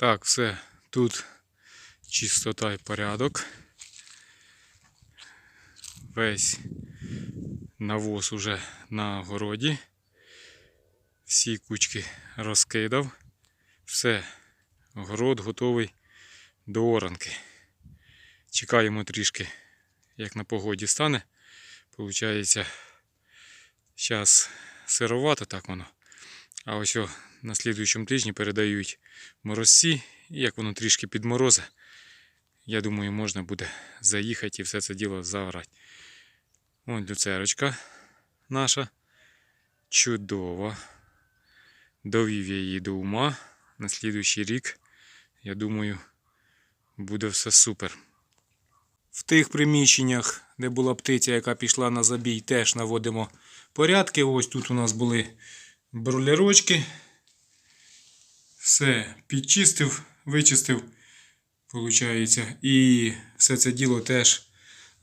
Так, все, тут чистота і порядок. Весь навоз уже на городі. Всі кучки розкидав. Все, город готовий до оранки. Чекаємо трішки, як на погоді стане. Получається, зараз сировато так воно. А ось о, на слідуючому тижні передають морозці, і як воно трішки підморозе, я думаю, можна буде заїхати і все це діло загорати. Ось люцерочка наша. Чудова. Довів я її до ума. На слідуючий рік, я думаю, буде все супер. В тих приміщеннях, де була птиця, яка пішла на забій, теж наводимо порядки. Ось тут у нас були бролерочки. Все підчистив, вичистив, виходить. І все це діло теж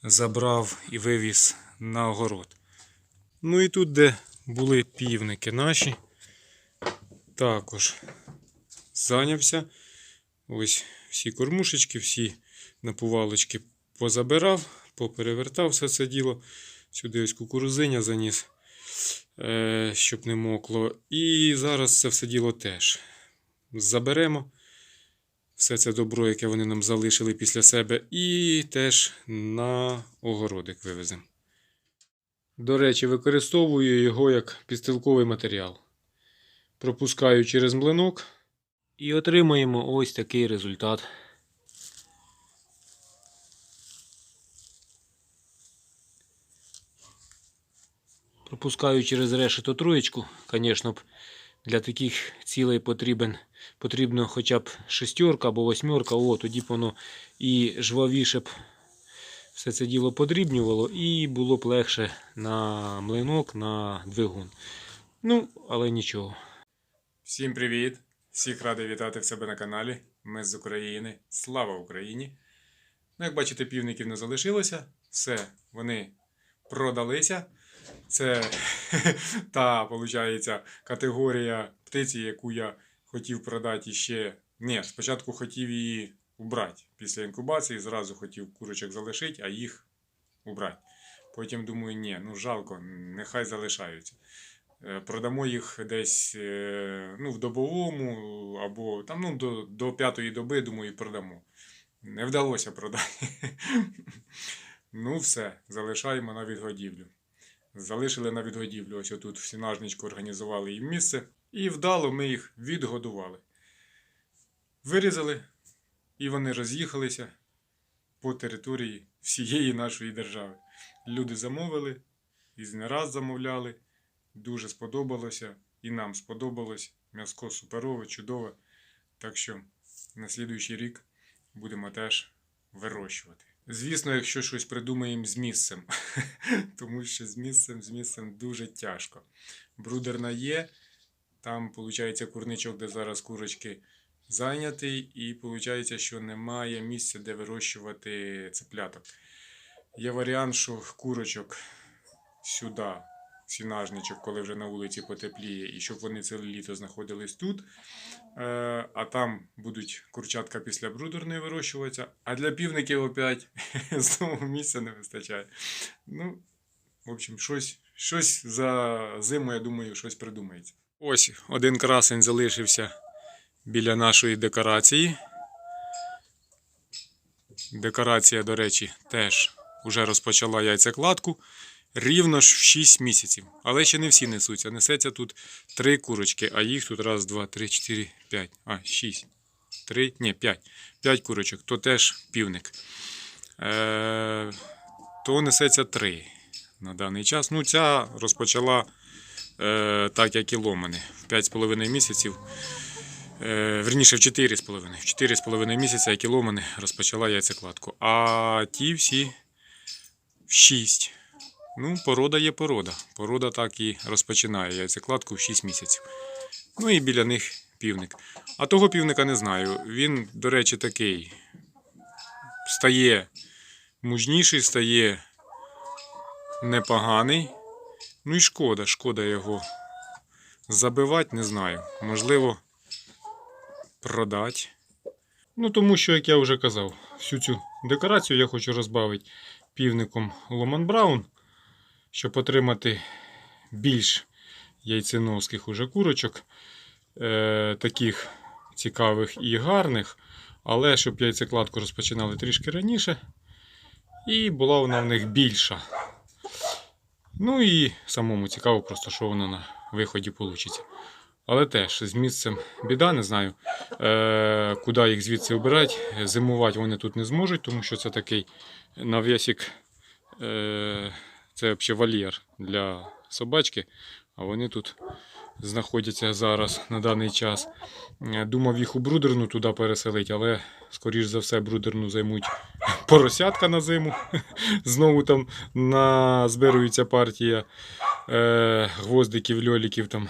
забрав і вивіз на огород. Ну і тут, де були півники наші, також зайнявся. Ось всі кормушечки, всі напувалочки позабирав, поперевертав все це діло. Сюди ось кукурузиня заніс, щоб не мокло. І зараз це все діло теж заберемо. Все це добро, яке вони нам залишили після себе, і теж на огородик вивеземо. До речі, використовую його як підстилковий матеріал. Пропускаю через млинок і отримаємо ось такий результат. Пропускаю через решето троєчку. Звісно для таких цілей потрібен, потрібно хоча б шестерка або восьмерка. О, тоді б воно і жвавіше б все це діло подрібнювало і було б легше на млинок, на двигун. Ну, але нічого. Всім привіт! Всіх радий вітати в себе на каналі. Ми з України. Слава Україні! Ну, як бачите, півників не залишилося. Все, вони продалися. Це та, виходить, категорія птиці, яку я хотів продати ще. Ні, спочатку хотів її убрати. Після інкубації зразу хотів курочок залишити, а їх убрати. Потім думаю, ні, ну жалко, нехай залишаються. Е, Продамо їх десь е, ну, в добовому або там, ну, до, до п'ятої доби, думаю, продамо. Не вдалося продати. Ну, все, залишаємо на відгодівлю. Залишили на відгодівлю. Ось отут в сінажничку організували їм місце. І вдало ми їх відгодували. Вирізали, і вони роз'їхалися по території всієї нашої держави. Люди замовили, і не раз замовляли. Дуже сподобалося, і нам сподобалось. М'яско суперове, чудове. Так що на слідуючий рік будемо теж вирощувати. Звісно, якщо щось придумаємо з місцем, тому що з місцем, з місцем дуже тяжко. Брудерна є, там, виходить, курничок, де зараз курочки зайнятий, і виходить, що немає місця, де вирощувати цепляток. Є варіант, що курочок сюди, сінажничок, коли вже на вулиці потепліє, і щоб вони ціле літо знаходились тут. Е, а там будуть курчатка після брудерної вирощуватися, а для півників опять знову місця не вистачає. Ну, в общем, щось, щось за зиму, я думаю, щось придумається. Ось один красень залишився біля нашої декорації. Декорація, до речі, теж вже розпочала яйцекладку. Рівно ж в 6 місяців. Але ще не всі несуться. Несеться тут 3 курочки, а їх тут раз, два, три, чотири, п'ять. А, 6. 3, ні, 5. 5 курочок, то теж півник. Е, то несеться 3 на даний час. Ну, ця розпочала е, так, як і. В 5,5 місяців. Е, верніше в 4,5. В 4,5 місяця, як і ломани, розпочала яйцекладку. А ті всі в 6. Ну, порода є порода. Порода так і розпочинає яйцекладку в 6 місяців. Ну і біля них півник. А того півника не знаю. Він, до речі, такий стає мужніший, стає непоганий. Ну і шкода, шкода його забивати, не знаю. Можливо, продати. Ну, тому що, як я вже казав, всю цю декорацію я хочу розбавити півником Ломан Браун, щоб отримати більш яйценоских уже курочок, е, таких цікавих і гарних, але щоб яйцекладку розпочинали трішки раніше, і була вона в них більша. Ну і самому цікаво, просто що воно на виході вийде. Але теж з місцем біда, не знаю, е, куди їх звідси обирати. Зимувати вони тут не зможуть, тому що це такий нав'ясик, е, це взагалі вольєр для собачки, а вони тут знаходяться зараз на даний час. Е, Думав їх у брудерну туди переселити, але, скоріш за все, брудерну займуть поросятка на зиму. Знову там назбирується партія е, гвоздиків, льоліків там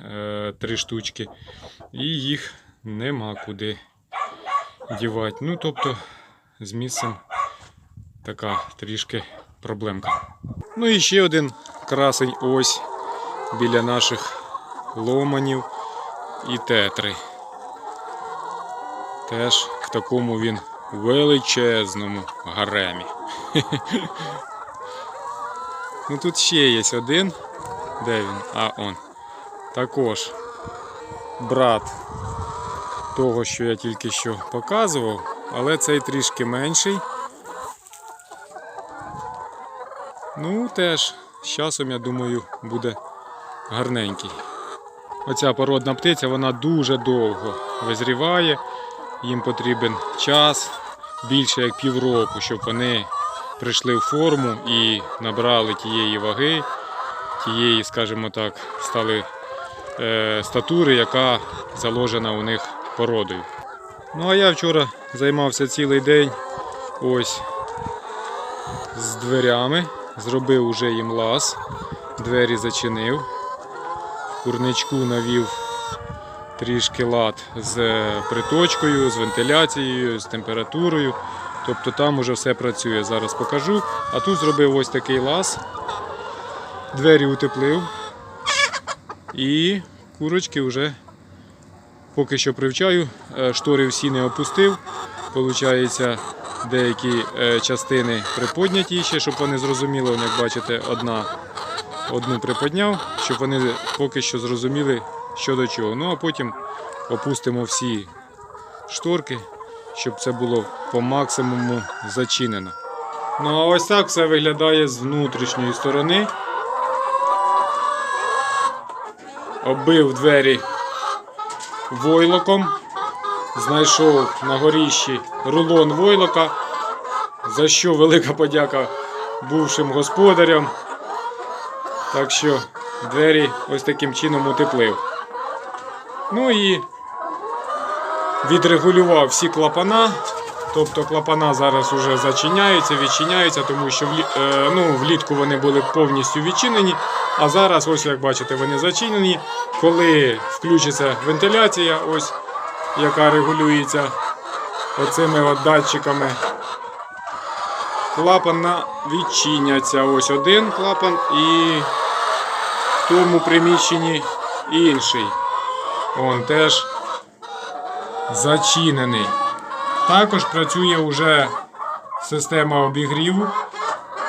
е, три штучки. І їх нема куди дівати. Ну, тобто, з місцем така трішки проблемка. Ну і ще один красень ось біля наших ломанів і тетри. Теж в такому він величезному гаремі. Ну тут ще є один. Де він? А, он. Також брат того, що я тільки що показував, але цей трішки менший. Ну, теж з часом, я думаю, буде гарненький. Оця породна птиця, вона дуже довго визріває. Їм потрібен час більше як півроку, щоб вони прийшли в форму і набрали тієї ваги, тієї, скажімо так, стали е, статури, яка заложена у них породою. Ну а я вчора займався цілий день ось з дверями. Зробив уже їм лаз, двері зачинив, в курничку навів трішки лад з е, приточкою, з вентиляцією, з температурою. Тобто там уже все працює. Зараз покажу. А тут зробив ось такий лаз, двері утеплив і курочки вже поки що привчаю. Е, Штори всі не опустив. Получається, деякі е, частини приподняті ще, щоб вони зрозуміли, як бачите, одна одну приподняв, щоб вони поки що зрозуміли, що до чого. Ну а потім опустимо всі шторки, щоб це було по максимуму зачинено. Ну а ось так все виглядає з внутрішньої сторони. Оббив двері войлоком. Знайшов на горіщі рулон войлока, за що велика подяка бувшим господарям. Так що двері ось таким чином утеплив. Ну і відрегулював всі клапана. Тобто клапана зараз вже зачиняються, відчиняються, тому що е, ну, влітку вони були повністю відчинені. А зараз, ось як бачите, вони зачинені. Коли включиться вентиляція, ось яка регулюється оцими от датчиками, клапана відчиняться. Ось один клапан і в тому приміщенні інший. Он теж зачинений. Також працює вже система обігріву.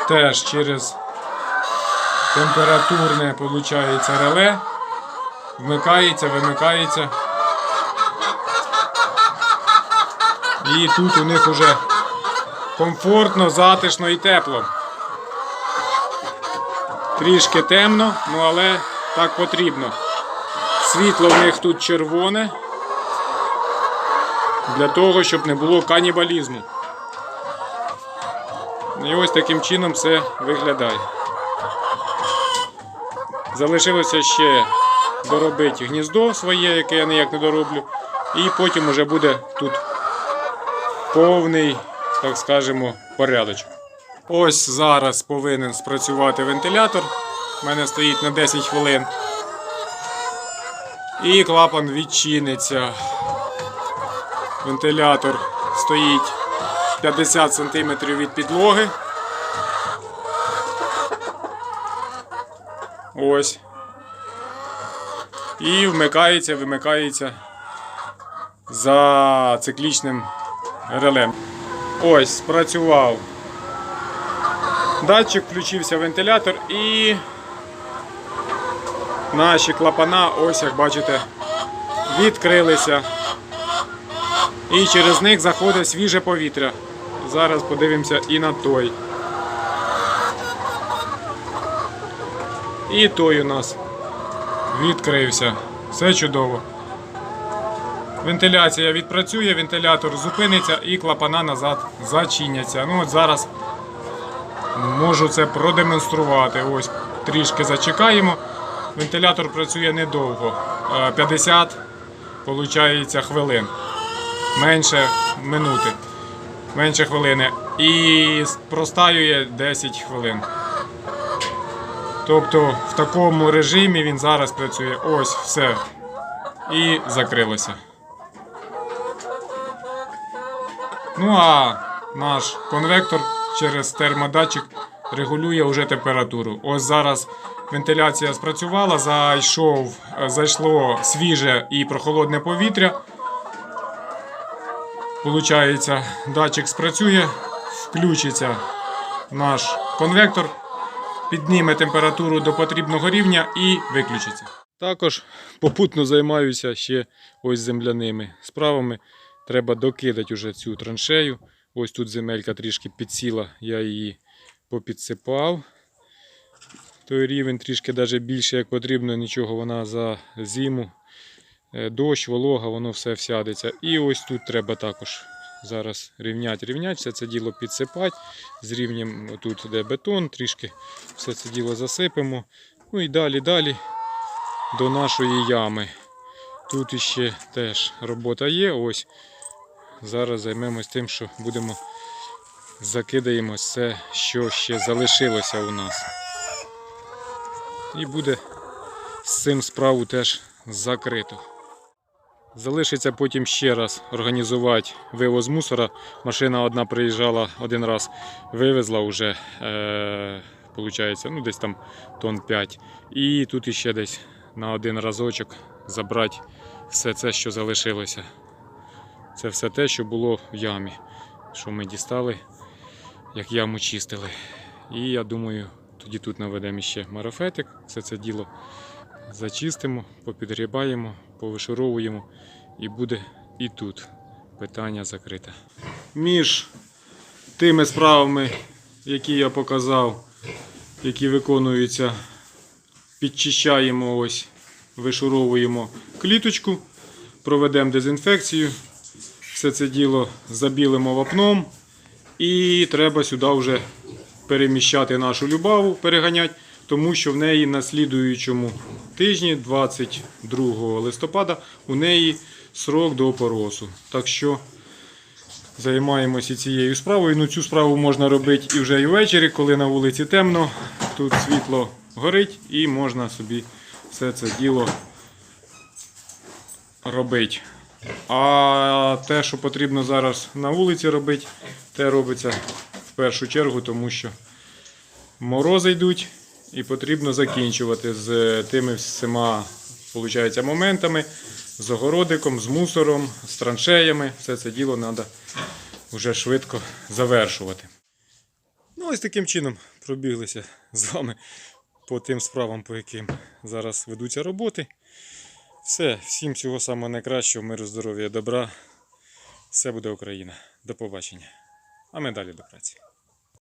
Теж через температурне виходить реле. Вмикається, вимикається. І тут у них вже комфортно, затишно і тепло. Трішки темно, ну але так потрібно. Світло в них тут червоне. Для того, щоб не було канібалізму. І ось таким чином все виглядає. Залишилося ще доробити гніздо своє, яке я ніяк не дороблю. І потім вже буде тут повний, так скажемо, порядочок. Ось зараз повинен спрацювати вентилятор. У мене стоїть на 10 хвилин. І клапан відчиниться. Вентилятор стоїть 50 см від підлоги. Ось. І вмикається, вимикається за циклічним релем. Ось, спрацював. Датчик включився вентилятор і наші клапана, ось як бачите, відкрилися. І через них заходить свіже повітря. Зараз подивимося і на той. І той у нас відкрився. Все чудово. Вентиляція відпрацює, вентилятор зупиниться і клапана назад зачиняться. Ну от зараз можу це продемонструвати. Ось трішки зачекаємо. Вентилятор працює недовго. Е, 50 виходить, хвилин. Менше минути. Менше хвилини. І простаює 10 хвилин. Тобто в такому режимі він зараз працює. Ось все. І закрилося. Ну а наш конвектор через термодатчик регулює вже температуру. Ось зараз вентиляція спрацювала, зайшов, зайшло свіже і прохолодне повітря. Получається, датчик спрацює, включиться наш конвектор, підніме температуру до потрібного рівня і виключиться. Також попутно займаюся ще ось земляними справами. Треба докидати уже цю траншею. Ось тут земелька трішки підсіла, я її попідсипав. Той рівень трішки навіть більше, як потрібно, нічого вона за зиму. Е, Дощ, волога, воно все всядеться. І ось тут треба також зараз рівняти, рівняти, все це діло підсипати. З рівнем тут де бетон, трішки все це діло засипемо. Ну і далі, далі до нашої ями. Тут іще теж робота є. Ось зараз займемось тим, що будемо закидаємо все, що ще залишилося у нас. І буде з цим справу теж закрито. Залишиться потім ще раз організувати вивоз мусора. Машина одна приїжджала один раз, вивезла вже, е, получається, ну десь там тонн 5. І тут іще десь на один разочок забрати все це, що залишилося. Це все те, що було в ямі, що ми дістали, як яму чистили. І я думаю, тоді тут наведемо ще марафетик, все це діло зачистимо, попідгрібаємо, повишуровуємо і буде і тут питання закрите. Між тими справами, які я показав, які виконуються, підчищаємо ось, вишуровуємо кліточку, проведемо дезінфекцію, все це діло забілимо вапном і треба сюди вже переміщати нашу любаву, переганяти, тому що в неї на слідуючому тижні, 22 листопада, у неї срок до опоросу. Так що займаємося цією справою. Ну, цю справу можна робити і вже і ввечері, коли на вулиці темно, тут світло горить і можна собі все це діло робити. А те, що потрібно зараз на вулиці робити, те робиться в першу чергу, тому що морози йдуть і потрібно закінчувати з тими всіма виходить, моментами, з огородиком, з мусором, з траншеями. Все це діло треба вже швидко завершувати. Ну, ось таким чином пробіглися з вами по тим справам, по яким зараз ведуться роботи. Все, всім всього самого найкращого, миру, здоров'я, добра. Все буде Україна. До побачення. А ми далі до праці.